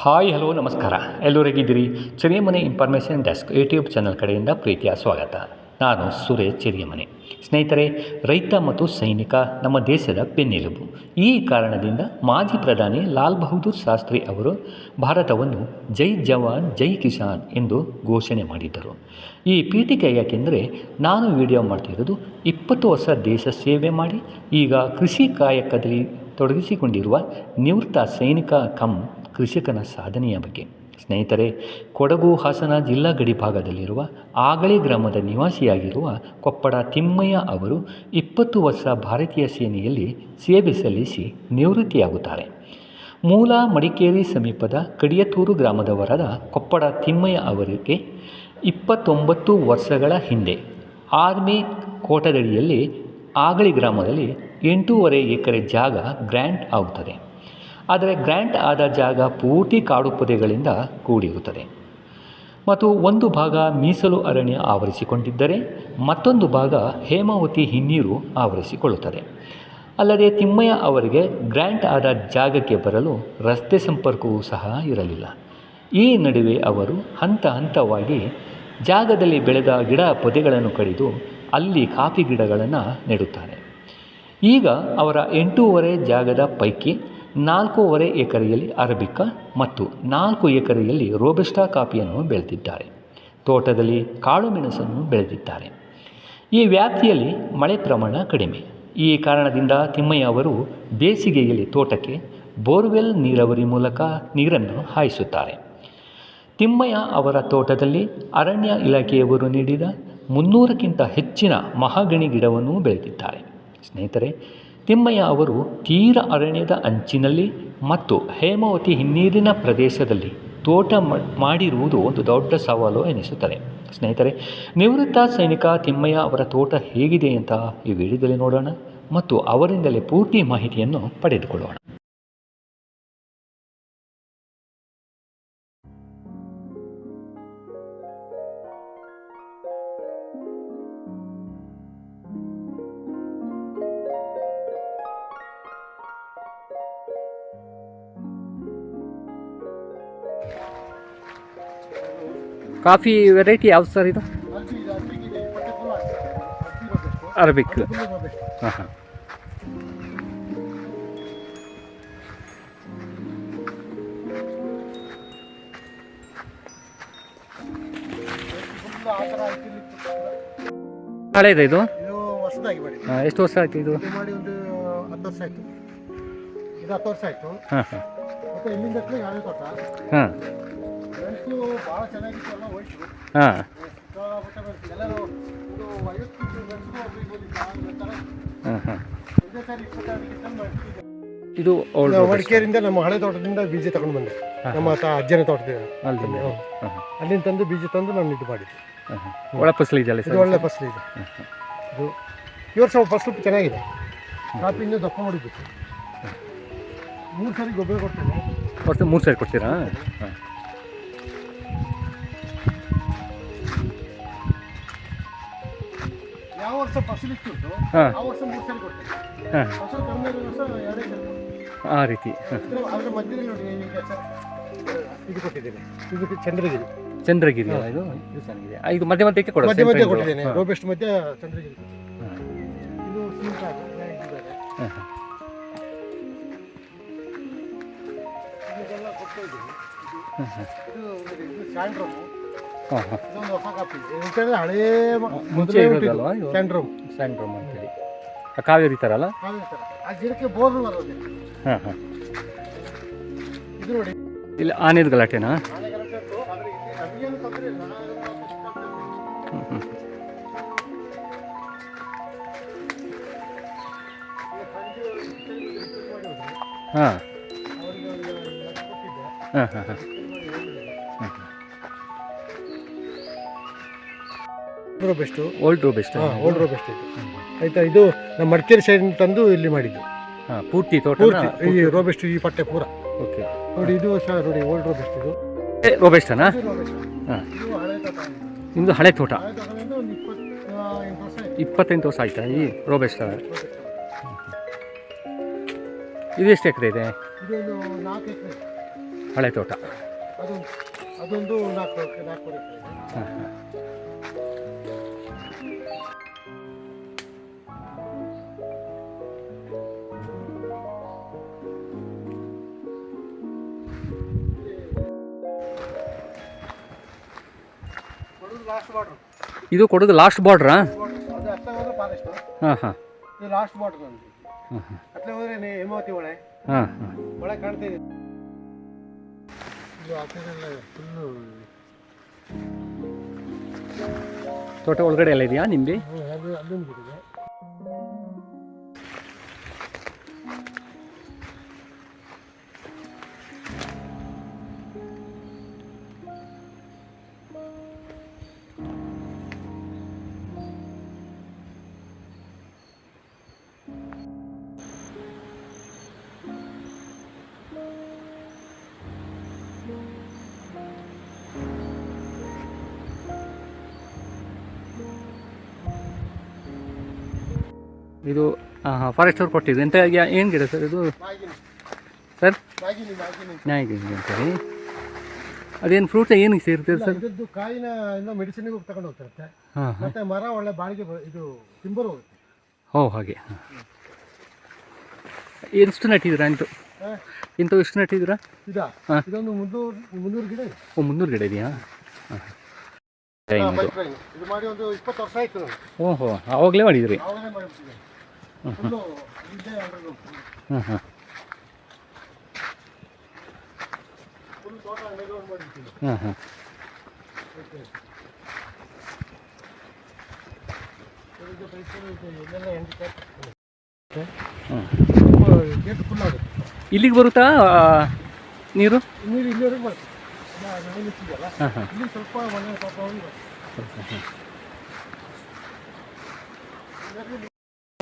Hi, hello, ನಮಸ್ಕಾರ. ಎಲ್ಲರೂ ಹೇಗಿದ್ದೀರಿ ಚಿರಿಯಮನೆ ಇನ್ಫಾರ್ಮೇಷನ್ ಡೆಸ್ಕ್ ಯೂಟ್ಯೂಬ್ ಚಾನಲ್ ಕಡೆಯಿಂದ ಪ್ರೀತಿಯ ಸ್ವಾಗತ. ನಾನು ಸುರೇಶ್ ಚಿರಿಯಮನೆ ಸ್ನೇಹಿತರೆ, ರೈತ ಮತ್ತು ಸೈನಿಕ ನಮ್ಮ ದೇಶದ ಬೆನ್ನೆಲುಬು. ಈ ಕಾರಣದಿಂದ ಮಾಜಿ ಪ್ರಧಾನಿ ಲಾಲ್ ಬಹದ್ದೂರ್ ಶಾಸ್ತ್ರಿ ಅವರು ಭಾರತವನ್ನು ಜೈ ಜವಾನ್, ಜೈ ಕಿಸಾನ್ ಎಂದು ಘೋಷಣೆ ಮಾಡಿದ್ದರು. ಈ ಪೀಠಿಕೆ ಯಾಕೆಂದರೆ ನಾನು ವಿಡಿಯೋ ಮಾಡ್ತಿರೋದು ಇಪ್ಪತ್ತು ವರ್ಷ ದೇಶ ಸೇವೆ ಮಾಡಿ, ಈಗ ಕೃಷಿ ಕಾಯಕದಲ್ಲಿ ತೊಡಗಿಸಿಕೊಂಡಿರುವ ನಿವೃತ್ತ ಸೈನಿಕ ಕಮ್ ಕೃಷಿಕನ ಸಾಧನೆಯ ಬಗ್ಗೆ. ಸ್ನೇಹಿತರೆ, ಕೊಡಗು ಹಾಸನ ಜಿಲ್ಲಾ ಗಡಿ ಭಾಗದಲ್ಲಿರುವ ಆಗಳಿ ಗ್ರಾಮದ ನಿವಾಸಿಯಾಗಿರುವ ಕೊಪ್ಪಡ ತಿಮ್ಮಯ್ಯ ಅವರು ಇಪ್ಪತ್ತು ವರ್ಷ ಭಾರತೀಯ ಸೇನೆಯಲ್ಲಿ ಸೇವೆ ಸಲ್ಲಿಸಿ ನಿವೃತ್ತಿಯಾಗುತ್ತಾರೆ. ಮೂಲ ಮಡಿಕೇರಿ ಸಮೀಪದ ಕಡಿಯತೂರು ಗ್ರಾಮದವರಾದ ಕೊಪ್ಪಡ ತಿಮ್ಮಯ್ಯ ಅವರಿಗೆ ಇಪ್ಪತ್ತೊಂಬತ್ತು ವರ್ಷಗಳ ಹಿಂದೆ, ಆರ್ಮಿ ಕೋಟದಡಿಯಲ್ಲಿ ಆಗಳಿ ಗ್ರಾಮದಲ್ಲಿ ಎಂಟೂವರೆ ಎಕರೆ ಜಾಗ ಗ್ರ್ಯಾಂಟ್ ಆಗುತ್ತದೆ. ಆದರೆ ಗ್ರ್ಯಾಂಟ್ ಆದ ಜಾಗ ಪೂರ್ತಿ ಕಾಡು ಪೊದೆಗಳಿಂದ ಕೂಡಿರುತ್ತದೆ. ಮತ್ತು ಒಂದು ಭಾಗ ಮೀಸಲು ಅರಣ್ಯ ಆವರಿಸಿಕೊಂಡಿದ್ದರೆ, ಮತ್ತೊಂದು ಭಾಗ ಹೇಮಾವತಿ ಹಿನ್ನೀರು ಆವರಿಸಿಕೊಳ್ಳುತ್ತದೆ. ಅಲ್ಲದೆ ತಿಮ್ಮಯ್ಯ ಅವರಿಗೆ ಗ್ರ್ಯಾಂಟ್ ಆದ ಜಾಗಕ್ಕೆ ಬರಲು ರಸ್ತೆ ಸಂಪರ್ಕವೂ ಸಹ ಇರಲಿಲ್ಲ. ಈ ನಡುವೆ ಅವರು ಹಂತ ಹಂತವಾಗಿ ಜಾಗದಲ್ಲಿ ಬೆಳೆದ ಗಿಡ ಪೊದೆಗಳನ್ನು ಕಡಿದು ಅಲ್ಲಿ ಕಾಫಿ ಗಿಡಗಳನ್ನು ನೆಡುತ್ತಾರೆ. ಈಗ ಅವರ ಎಂಟೂವರೆ ಜಾಗದ ಪೈಕಿ ನಾಲ್ಕೂವರೆ ಎಕರೆಯಲ್ಲಿ ಅರಬಿಕ ಮತ್ತು ನಾಲ್ಕು ಎಕರೆಯಲ್ಲಿ ರೋಬಸ್ಟಾ ಕಾಫಿಯನ್ನು ಬೆಳೆದಿದ್ದಾರೆ. ತೋಟದಲ್ಲಿ ಕಾಳು ಮೆಣಸನ್ನು ಬೆಳೆದಿದ್ದಾರೆ. ಈ ವ್ಯಾಪ್ತಿಯಲ್ಲಿ ಮಳೆ ಪ್ರಮಾಣ ಕಡಿಮೆ. ಈ ಕಾರಣದಿಂದ ತಿಮ್ಮಯ್ಯ ಅವರು ಬೇಸಿಗೆಯಲ್ಲಿ ತೋಟಕ್ಕೆ ಬೋರ್ವೆಲ್ ನೀರಾವರಿ ಮೂಲಕ ನೀರನ್ನು ಹಾಯಿಸುತ್ತಾರೆ. ತಿಮ್ಮಯ್ಯ ಅವರ ತೋಟದಲ್ಲಿ ಅರಣ್ಯ ಇಲಾಖೆಯವರು ನೀಡಿದ ಮುನ್ನೂರಕ್ಕಿಂತ ಹೆಚ್ಚಿನ ಮಹಾಗಣಿ ಗಿಡವನ್ನು ಬೆಳೆದಿದ್ದಾರೆ. ಸ್ನೇಹಿತರೆ, ತಿಮ್ಮಯ್ಯ ಅವರು ತೀರ ಅರಣ್ಯದ ಅಂಚಿನಲ್ಲಿ ಮತ್ತು ಹೇಮಾವತಿ ಹಿನ್ನೀರಿನ ಪ್ರದೇಶದಲ್ಲಿ ತೋಟ ಮಾಡಿರುವುದು ಒಂದು ದೊಡ್ಡ ಸವಾಲು ಎನಿಸುತ್ತದೆ. ಸ್ನೇಹಿತರೆ, ನಿವೃತ್ತ ಸೈನಿಕ ತಿಮ್ಮಯ್ಯ ಅವರ ತೋಟ ಹೇಗಿದೆ ಅಂತ ಈ ವಿಡಿಯೋದಲ್ಲಿ ನೋಡೋಣ ಮತ್ತು ಅವರಿಂದಲೇ ಪೂರ್ತಿ ಮಾಹಿತಿಯನ್ನು ಪಡೆದುಕೊಳ್ಳೋಣ. ಕಾಫಿ ವೆರೈಟಿ ಯಾವ್ದು ಸರ್ ಇದು? ಅರಬಿಕ್. ಹಾಂ ಹಾಂ. ಹಳೇದ ಇದು ಇದು? ಎಷ್ಟು ವರ್ಷ ಆಯ್ತು ಇದು? ಮಾಡಿ ಒಂದು ಹತ್ತು ವರ್ಷ ಆಯ್ತು. ಇದು ಹತ್ತು ವರ್ಷ ಆಯ್ತು. ಹಾಂ ಹಾಂ. ಮತ್ತೆ ಇಲ್ಲಿಂದ ಹಾಂ. ಮೆಣಸು ಭಾಳ ಚೆನ್ನಾಗಿತ್ತು ಎಲ್ಲ ಹೋಯ್ತು ಹಾಂ. ಸಿಕ್ಕಾಪಟ್ಟೆ ಮೆಣಸು ಎಲ್ಲರೂ ಇದು ಬರ್ತಾರೆ ಹಾಂ ಹಾಂ ಒಂದೇ ಸಾರಿ ಇದು ಮಡಿಕೇರಿಯಿಂದ ನಮ್ಮ ಹಳೆ ತೋಟದಿಂದ ಬೀಜ ತಗೊಂಡು ಬಂದೆ. ನಮ್ಮ ತ ಅಜ್ಜನ ತೋಟದಿಂದ. ಅಲ್ಲಿ ಹಾಂ ಹಾಂ. ಅಲ್ಲಿಂದ ತಂದು ಬೀಜ ತಂದು ನಾನು ಇದು ಮಾಡಿದ್ದೆ. ಒಳ್ಳೆ ಹಾಂ. ಒಳ ಫಸಲು ಇದೆಯಲ್ಲ ಇದು ಸರ್ ಒಳ್ಳೆ ಫಸಲು ಇದೆ. ಇದು ಈ ವರ್ಷ ಫಸಲು ಚೆನ್ನಾಗಿದೆ. ಕಾಪಿ ಇನ್ನೂ ದಪ್ಪ ಮಾಡಿದ್ದು ಮೂರು ಸಾರಿ ಗೊಬ್ಬರ ಕೊಡ್ತೀನಿ ವರ್ಷ ಮೂರು ಸಾರಿ ಕೊಡ್ತೀರಾ? ಹಾಂ. ಯಾವ ವರ್ಷ ಫಸಲು ಇತ್ತು ಹಾಂ. ಆ ವರ್ಷ ಮೂರು ಸಾರಿ ಕೊಡ್ತೇನೆ. ಹಾಂ. ಫಸಲು ಕಡಿಮೆ ಇರೋ ವರ್ಷ ಎರಡೇ ಸಾರಿ ಆ ರೀತಿ ಹಾಂ. ಇದ್ರ ಅದರ ಮಧ್ಯದಲ್ಲಿ ನೋಡಿ ಈಗ ಸ- ಇದು ಕೊಟ್ಟಿದ್ದೇನೆ. ಇದು ಚಂದ್ರಗಿರಿ. ಚಂದ್ರಗಿರಿ ಅಲ್ಲ ಇದು? ಇದು ಚೆನ್ನಾಗಿದೆ. ಆ, ಇದು ಮಧ್ಯ ಮಧ್ಯಕ್ಕೆ ಕೊಡ ಮಧ್ಯ ಮಧ್ಯ ಕೊಟ್ಟಿದ್ದೇನೆ. ರೋಬೆಸ್ಟ್ ಮಧ್ಯ ಚಂದ್ರಗಿರಿ. ಇದು ಆಗಿದೆ. ಇದೆಲ್ಲ ಕೊಡ್ತಾ ಇದ್ದೀನಿ. ಇದು ಇದು ಸ್ಯಾಂಡ್ರೋಮ್ ಹಾಂ ಹಾಂ ಇದೊಂದು ಹೊಸ ಕಾಪಿ ಎಂತಂದ್ರೆ ಹಳೇ ಮ- ಮುಂಚೆ ಮೊದಲೇ ಇರೋದಲ್ವಾ ಇದು? ಸ್ಯಾಂಡ್ರೋಮ್ ಸ್ಯಾಂಡ್ರೋಮ್ ಅಂತೇಳಿ. ಆ ಕಾವೇರಿ ಥರ ಅಲ್ಲ? ಆ ಗಿಡಕ್ಕೆ ಬರೋದಿಲ್ಲ ಹಾಂ ಹಾಂ. ಇದು ನೋಡಿ. ಇಲ್ಲಿ ಆನೆದು ಗಲಾಟೆನಾ? ಆನೆ ಗಲಾಟೆ ಉಂಟು, ಆದ್ರೆ ಇಲ್ಲಿ ನಮಗೇನು ತೊಂದರೆ ಇಲ್ಲ. ನಾನು ಅದನ್ನ ಸಿಕ್ಕಾಪಟ್ಟೆ ಹ್ಞೂ ಹ್ಞೂ ಈಗ ಸಂಜೆ ಒಂದು ರಿಪೇರಿ ಮಾಡಿ ಹೋದ್ರೆ ಹಾಂ. ಅವರಿಗೆ ಒಂದು ಲಕ್ಷ ಕೊಟ್ಟಿದ್ದೆ. ಹಾಂ ಹಾಂ ಹಾಂ. Row best old row best ಹಾಂ ಓಲ್ಡ್ ರೋ ಬೆಸ್ಟ್ ಇದು. ಆಯ್ತಾ ಇದು ನಮ್ಮ ಮಡಿಕೇರಿ ಸೈಡ್ ತಂದು ಇಲ್ಲಿ ಮಾಡಿದ್ದು. ಹಾಂ ಪೂರ್ತಿ ತೋಟ ಪೂರ್ತಿ ಈ ರೋ ಬೆಸ್ಟ್ ಈ ಪಟ್ಟೆ ಪೂರ. ಓಕೆ. ನೋಡಿ ಇದು ಸಹ ನೋಡಿ ಓಲ್ಡ್ ರೋ ಬೆಸ್ಟ್ ಇದು. ರೋ ಬೆಸ್ಟನಾ ಇದು ಹಾಂ. ಹಳೆ ತೋಟ ನಿಮ್ಮದು ಹಳೆ ತೋಟ? ಇಪ್ಪತ್ತೆಂಟು ವರ್ಷ ಆಯ್ತಾ ಈ ರೋ ಬೆಸ್ಟ್ ಇದು ಎಷ್ಟು ಎಕರೆ ಇದೆ? ಹಳೆ ತೋಟ. ಅದೊಂದು ನಾಲ್ಕು ಹಾಂ. ಇದು ಕೊಡೋದು ಲಾಸ್ಟ್ ಬಾರ್ಡ್ರಾ ಹಾಂ ಹಾಂ. ಇದು ಲಾಸ್ಟ್ ಬಾರ್ಡ್ರ್ ಹಾಂ ಹಾಂ. ಹೋದ್ರೆ ನೀ ಹೇಮಾವತಿ ಹೊಳೆ ಹಾಂ ಹಾಂ. ಕಾಣ್ತಿದೆ ತೋಟ ಒಳಗಡೆ ಎಲ್ಲ ಇದೆಯಾ ನಿಂಬೆ? ಇದು ಹಾಂ ಹಾಂ ಫಾರೆಸ್ಟ್ ಅವ್ರು ಕೊಟ್ಟಿದ್ದು. ಎಂತ ಏನು ಗಿಡ ಸರ್ ಇದು? ಸರ್? ನ್ಯಾಯಗಿರಿ ಅಂತೇಳಿ ಅದೇನು ಫ್ರೂಟ್ಸ್ ಏನು ಸೇರ್ತದೆ ಸರ್? ಇದು ಕಾಯಿನ ಇನ್ನೂ ಮೆಡಿಸಿನ್ಗೆ ತಗೊಂಡು ಹೋಗ್ತಿರುತ್ತೆ ಮತ್ತೆ ಮರ ಒಳ್ಳೆ ಬಾಳಿಗೆ ಇದು ತಿಂಬರು ಹೋಗುತ್ತೆ ಓ ಹಾಗೆ. ಎಷ್ಟು ನೆಟ್ಟಿದ್ದೀರಾ ಇಂತು? ಹಾ? ಇಂಥವು ಎಷ್ಟು ನೆಟ್ಟಿದ್ದೀರಾ. ಇದೊಂದು ಮುನ್ನೂರು ಮುನ್ನೂರು ಗಿಡ ಓ ಮುನ್ನೂರು ಗಿಡ ಇದೆಯಾ? ಹಾಂ. ಓಹೋ ಆವಾಗಲೇ ಮಾಡಿದ್ರಿ. ಹಾಂ ಹಾಂ ಹಾಂ ಹಾಂ ಇಲ್ಲಿಗೆ ಬರುತ್ತಾ? ನೀರು? ನೀರು ಇಲ್ಲಿವರೆಗೆ ಬರುತ್ತೆ. ಹಾಂ ಹಾಂ. ಸ್ವಲ್ಪ ಮನೆ ಪಾಪ ಹೋಗಿ ಬರುತ್ತೆ.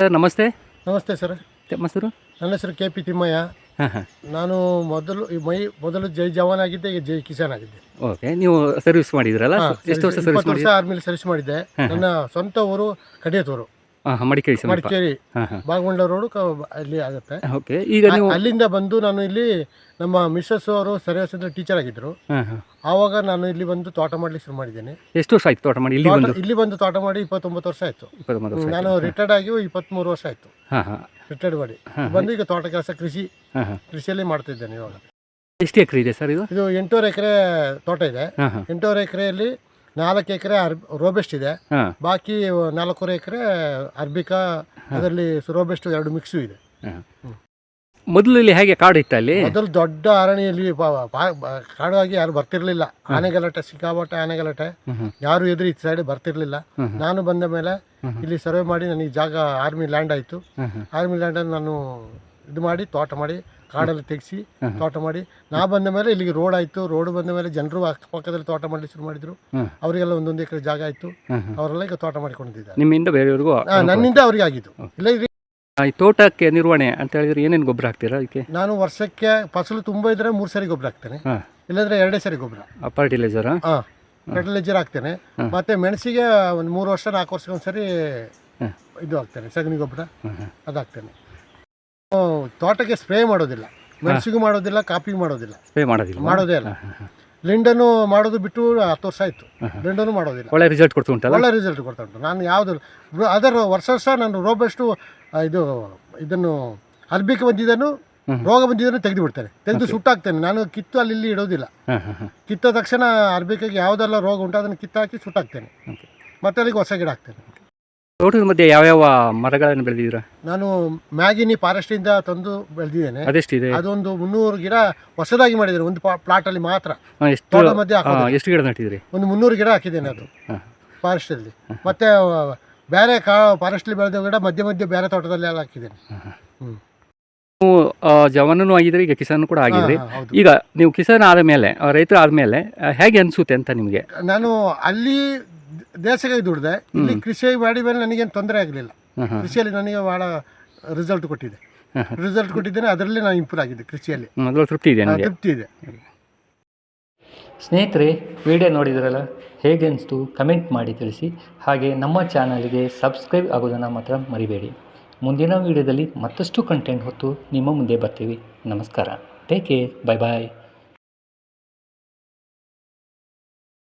ಸರ್ ನಮಸ್ತೆ. ನಮಸ್ತೆ ಸರ್. ತಮ್ಮ ಹೆಸರು ನನ್ನ ಹೆಸರು ಕೆ ಪಿ ತಿಮ್ಮಯ್ಯ. ಹಾಂ ಹಾಂ. ನಾನು ಮೊದಲು ಈ ಮೈ ಮೊದಲು ಜೈ ಜವಾನ್ ಆಗಿದ್ದೆ ಈಗ ಜೈ ಕಿಸಾನ್ ಆಗಿದ್ದೆ. ಓಕೆ ನೀವು ಸರ್ವಿಸ್ ಮಾಡಿದ್ರಲ್ಲ? ಎಷ್ಟು ವರ್ಷ ಸರ್ವಿಸ್- ಸರ್ವಿಸ್ ಇಪ್ಪತ್ತು ವರ್ಷ ಮಾಡಿದ್ರಿ? ಆರ್ಮಿಲಿ ಸರ್ವಿಸ್ ಮಾಡಿದ್ದೆ. ನನ್ನ ಸ್ವಂತ ಊರು ಕಡಿಯತೂರು ಹಾಂ ಮಡಿಕೇರಿ ಸಮೀಪ. ಮಡಿಕೇರಿ ಹಾಂ ಹಾಂ. ಬಾಗಮಂಡ ರೋಡು ಕ ಅಲ್ಲಿ ಆಗುತ್ತೆ. ಓಕೆ ಈಗ ನೀವು ಅಲ್ಲಿಂದ ಬಂದು ನಾನು ಇಲ್ಲಿ ನಮ್ಮ ಮಿಸ್ಸಸ್ ಅವರು ಸರ್ವಿಸ್ ಟೀಚರ್ ಆಗಿದ್ರು. ಹಾಂ ಹಾಂ. ಆವಾಗ ನಾನು ಇಲ್ಲಿ ಬಂದು ತೋಟ ಮಾಡ್ಲಿಕ್ಕೆ ಶುರು ಮಾಡಿದ್ದೇನೆ. ಎಷ್ಟು ವರ್ಷ ಆಯ್ತು ತೋಟ ಮಾಡಿ? ಇಲ್ಲಿ ತೋಟ- ಬಂದು ಇಲ್ಲಿ ಬಂದು ತೋಟ ಮಾಡಿ ಇಪ್ಪತ್ತೊಂಬತ್ತು ವರ್ಷ ಆಯ್ತು. ಇಪ್ಪತ್ತೊಂಬತ್ತು ವರ್ಷ ನಾನು ರಿಟೈರ್ಡ್ ಆಗಿ ಇಪ್ಪತ್ತ್ಮೂರು ವರ್ಷ ಆಯ್ತು. ಹಾಂ ಹಾಂ. ರಿಟೈರ್ಡ್ ಮಾಡಿ. ಬಂದು ಈಗ ತೋಟ ಕೆಲಸ ಕೃಷಿ ಹಾಂ ಹಾಂ. ಕೃಷಿಯಲ್ಲಿ ಮಾಡ್ತಿದ್ದೇನೆ ಇವಾಗ. ಎಷ್ಟು ಎಕರೆ ಇದೆ ಸರ್ ಇದು? ಇದು ಎಂಟೂವರೆ ಎಕರೆ ತೋಟ ಇದೆ. ಹಾಂ ಹಾಂ. ಎಂಟೂವರೆ ಎಕರೆಯಲ್ಲಿ ನಾಲ್ಕು ಎಕರೆ ಅರ್ ರೋಬೆಸ್ಟ್ ಇದೆ. ಬಾಕಿ ನಾಲ್ಕೂವರೆ ಎಕರೆ ಅರ್ಬಿಕಾ ಅದರಲ್ಲಿ ರೋಬೆಸ್ಟ್ ಎರಡು ಮಿಕ್ಸು ಇದೆ. ಮೊದಲು ಇಲ್ಲಿ ಹೇಗೆ ಕಾಡು ಇತ್ತು ಅಲ್ಲಿ? ಮೊದಲು ದೊಡ್ಡ ಅರಣ್ಯಲ್ಲಿ ಕಾಡು ಆಗಿ ಯಾರು ಬರ್ತಿರ್ಲಿಲ್ಲ. ಆನೆಗಲಟೆ ಹ್ಮ್. ಯಾರು ಎದುರು ಈ ಸೈಡ್ ಬರ್ತಿರ್ಲಿಲ್ಲ. ನಾನು ಬಂದ ಮೇಲೆ ಇಲ್ಲಿ ಸರ್ವೆ ಮಾಡಿ ನನಗೆ ಜಾಗ ಆರ್ಮಿ ಲ್ಯಾಂಡ್ ಆಯಿತು. ಆರ್ಮಿ ಲ್ಯಾಂಡಲ್ಲಿ ನಾನು ಇದು ಮಾಡಿ ತೋಟ ಮಾಡಿ ಕಾಡಲ್ಲಿ ತೆಗೆಸಿ ತೋಟ ಮಾಡಿ. ನಾ ಬಂದ ಮೇಲೆ ಇಲ್ಲಿಗೆ ರೋಡ್ ಆಯಿತು. ರೋಡ್ ಬಂದ ಮೇಲೆ ಜನರು ಅಕ್ಕಪಕ್ಕದಲ್ಲಿ ತೋಟ ಮಾಡಲಿಕ್ಕೆ ಶುರು ಮಾಡಿದ್ರು. ಅವರಿಗೆಲ್ಲ ಒಂದೊಂದು ಎಕರೆ ಜಾಗ ಆಯಿತು. ಅವರೆಲ್ಲ ಈಗ ತೋಟ ಮಾಡಿಕೊಂಡಿದ್ದಾರೆ. ನಿಮ್ಮಿಂದ ಬೇರೆಯವ್ರಿಗೂ ನನ್ನಿಂದ ಅವ್ರಿಗೆ ಆಗಿದ್ದು ಇಲ್ಲ ಈ ತೋಟಕ್ಕೆ ನಿರ್ವಹಣೆ ಅಂತ ಹೇಳಿದ್ರೆ ಏನೇನು ಗೊಬ್ಬರ ಹಾಕ್ತೀರಾ ಅದಕ್ಕೆ ನಾನು ವರ್ಷಕ್ಕೆ ಫಸಲು ತುಂಬ ಇದ್ರೆ ಮೂರು ಸರಿ ಗೊಬ್ಬರ ಹಾಕ್ತೇನೆ. ಇಲ್ಲಾಂದ್ರೆ ಎರಡೇ ಸರಿ ಗೊಬ್ಬರ. ಫರ್ಟಿಲೈಸರ್ ಹಾಂ. ಫರ್ಟಿಲೈಸರ್ ಹಾಕ್ತೇನೆ. ಮತ್ತೆ ಮೆಣಸಿಗೆ ಒಂದು ಮೂರು ವರ್ಷ ನಾಲ್ಕು ವರ್ಷಕ್ಕೆ ಒಂದ್ಸರಿ ಇದು ಹಾಕ್ತೇನೆ. ಸಗಣಿ ಗೊಬ್ಬರ. ಅದು ಹಾಕ್ತೇನೆ ತೋಟಕ್ಕೆ ಸ್ಪ್ರೇ ಮಾಡೋದಿಲ್ಲ. ಮೆಣಸಿಗೂ ಮಾಡೋದಿಲ್ಲ ಕಾಪಿಗೂ ಮಾಡೋದಿಲ್ಲ. ಸ್ಪ್ರೇ ಮಾಡೋದಿಲ್ಲ. ಮಾಡೋದೇ ಇಲ್ಲ. ಲಿಂಡನು ಮಾಡೋದು ಬಿಟ್ಟು ಹತ್ತು ವರ್ಷ ಆಯಿತು. ಲಿಂಡನು ಮಾಡೋದಿಲ್ಲ. ಒಳ್ಳೆ ರಿಸಲ್ಟ್ ಕೊಡ್ತು ಉಂಟಲ್ಲ? ಒಳ್ಳೆ ರಿಸಲ್ಟ್ ಕೊಡ್ತಾ ಉಂಟು. ನಾನು ಯಾವುದು ಅದರ ವರ್ಷ ವರ್ಷ ನಾನು ರೋಬಸ್ಟು ಇದು ಇದನ್ನು ಅರ್ಬಿಕ್ ಬಂದಿದ್ದನ್ನು ರೋಗ ಬಂದಿದ್ದನ್ನು ತೆಗೆದು ಬಿಡ್ತೇನೆ ತೆಗೆದು ಸುಟ್ಟಾಕ್ತೇನೆ. ನಾನು ಕಿತ್ತು ಅಲ್ಲಿ ಇಲ್ಲಿ ಇಡೋದಿಲ್ಲ ಕಿತ್ತ ತಕ್ಷಣ ಅರ್ಬಿಕಾಗಿ ಯಾವುದೆಲ್ಲ ರೋಗ ಉಂಟು ಅದನ್ನು ಕಿತ್ತಾಕಿ ಸುಟ್ಟಾಕ್ತೇನೆ. ಮತ್ತೆ ಅಲ್ಲಿಗೆ ಹೊಸ ಗಿಡ ಹಾಕ್ತೇನೆ. ತೋಟದ ಮಧ್ಯೆ ಯಾವ್ಯಾವ ಮರಗಳನ್ನು ಬೆಳೆದಿದ್ದೀರಾ? ನಾನು ಮ್ಯಾಗಿನಿ ಫಾರೆಸ್ಟಿಂದ ತಂದು ಬೆಳೆದಿದ್ದೇನೆ. ಅದೆಷ್ಟಿದೆ? ಅದೊಂದು ಮುನ್ನೂರು ಗಿಡ ಹೊಸದಾಗಿ ಮಾಡಿದ್ದೇನೆ ಒಂದು ಪ್ಲಾಟ್ ಅಲ್ಲಿ ಮಾತ್ರ. ಹಾಂ ಎಷ್ಟು ಮಧ್ಯೆ ಹಾಕೋದು. ಎಷ್ಟು ಗಿಡ ನಟ್ಟಿದ್ರಿ ಒಂದು ಮುನ್ನೂರು ಗಿಡ ಹಾಕಿದ್ದೇನೆ ಅದು. ಫಾರೆಸ್ಟ್ ಅಲ್ಲಿ. ಮತ್ತೆ ಬೇರೆ ಕಾ ಫಾರೆಸ್ಟಲ್ಲಿ ಬೆಳೆದ ಗಿಡ ಮಧ್ಯೆ ಮಧ್ಯೆ ಬೇರೆ ತೋಟದಲ್ಲಿ ಎಲ್ಲ ಹಾಕಿದ್ದೇನೆ. ಹ್ಞೂ ನೀವು ಆ, ಜವಾನನೂ ಆಗಿದ್ರಿ ಈಗ ಕಿಸಾನ್ ಕೂಡ ಆಗಿದ್ರಿ. ಹೌದು. ಈಗ ನೀವು ಕಿಸಾನ್ ಆದ ಮೇಲೆ ರೈತರು ಆದಮೇಲೆ ಹೇಗೆ ಅನಿಸುತ್ತೆ ಅಂತ ನಿಮಗೆ? ನಾನು ಅಲ್ಲಿ ದೇಶಕ್ಕೆ ದುಡಿದೆ. ಇಲ್ಲಿ ಕೃಷಿ ಮಾಡಿ ಮೇಲೆ ನನಗೇನು ತೊಂದರೆ ಆಗಲಿಲ್ಲ. ಕೃಷಿಯಲ್ಲಿ ನನಗೆ ಭಾಳ ರಿಸಲ್ಟ್ ಕೊಟ್ಟಿದೆ. ರಿಸಲ್ಟ್ ಕೊಟ್ಟಿದ್ದೇನೆ ಅದರಲ್ಲಿ ನಾನು ಇಂಪ್ರೂವ್ ಆಗಿದ್ದೆ ಕೃಷಿಯಲ್ಲಿ. ಮೊದಲು ತೃಪ್ತಿ ಇದೆ ತೃಪ್ತಿ ಇದೆ. ಸ್ನೇಹಿತರೆ ವಿಡಿಯೋ ನೋಡಿದ್ರಲ್ಲ? ಹೇಗೆ ಅನಿಸ್ತು ಕಮೆಂಟ್ ಮಾಡಿ ತಿಳಿಸಿ. ಹಾಗೆ ನಮ್ಮ ಚಾನಲ್ಗೆ ಸಬ್ಸ್ಕ್ರೈಬ್ ಆಗೋದನ್ನು ಮಾತ್ರ ಮರಿಬೇಡಿ. ಮುಂದಿನ ವಿಡಿಯೋದಲ್ಲಿ ಮತ್ತಷ್ಟು ಕಂಟೆಂಟ್ ಹೊತ್ತು ನಿಮ್ಮ ಮುಂದೆ ಬರ್ತೀವಿ. ನಮಸ್ಕಾರ. ಟೇಕ್ ಕೇರ್ ಬಾಯ್ ಬಾಯ್